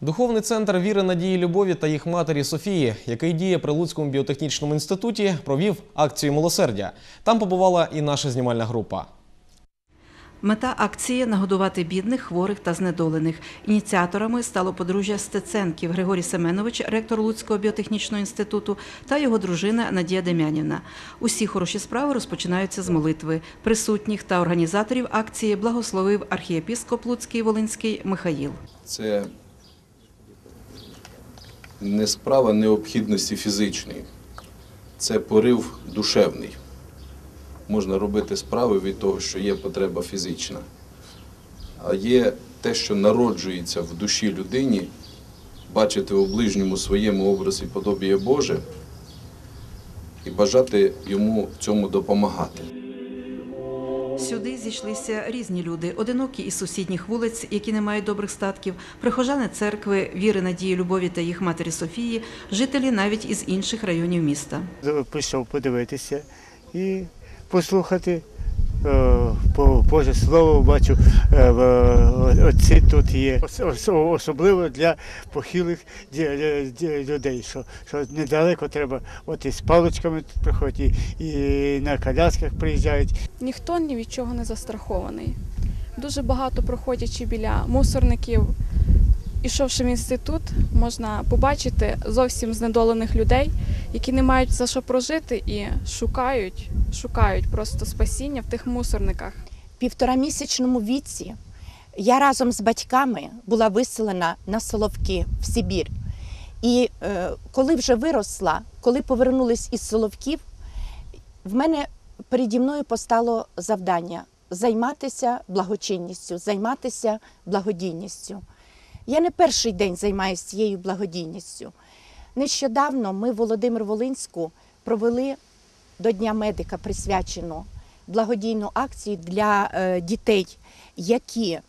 Духовний центр віри, надії, любові та їх матері Софії, який діє при Луцькому біотехнічному інституті, провів акцію милосердя. Там побувала і наша знімальна група. Мета акції нагодувати бідних, хворих та знедолених. Ініціаторами стало подружжя Стеценків Григорій Семенович, ректор Луцького біотехнічного інституту, та його дружина Надія Дем'янівна. Усі хороші справи розпочинаються з молитви. Присутніх та організаторів акції благословив архієпископ Луцький Волинський Михаїл. це не справа необхідності фізичної, це порив душевний. Можна робити справи від того, що є потреба фізична. А є те, що народжується в душі людині, бачити у ближньому своєму образі подобіє Боже і бажати йому в цьому допомагати. Сюди зійшлися різні люди, одинокі із сусідніх вулиць, які не мають добрих статків, прихожани церкви, віри, надії, любові та їх матері Софії, жителі навіть із інших районів міста. Прийшов подивитися і послухати по Боже Слово, бачу, е, отці тут є. Ос- ос- Особливо для похилих людей, що, що недалеко треба, от і з паличками тут приходять, і на колясках приїжджають. ніхто ні від чого не застрахований. Дуже багато проходячи біля мусорників, ішовши в інститут, можна побачити зовсім знедолених людей, які не мають за що прожити і шукають, шукають просто спасіння в тих мусорниках. В півторамісячному віці я разом з батьками була виселена на Соловки в Сибір. І е, коли вже виросла, коли повернулись із Соловків, в мене переді мною постало завдання займатися благочинністю, займатися благодійністю. Я не перший день займаюся цією благодійністю. Нещодавно ми в Володимир Волинську провели до Дня медика присвячену благодійну акцію для е, дітей, які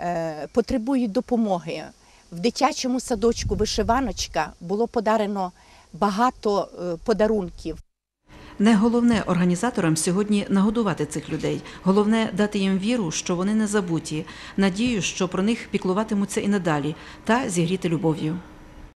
е, потребують допомоги. В дитячому садочку Вишиваночка було подарено багато е, подарунків. Не головне організаторам сьогодні нагодувати цих людей. Головне дати їм віру, що вони не забуті, надію, що про них піклуватимуться і надалі, та зігріти любов'ю.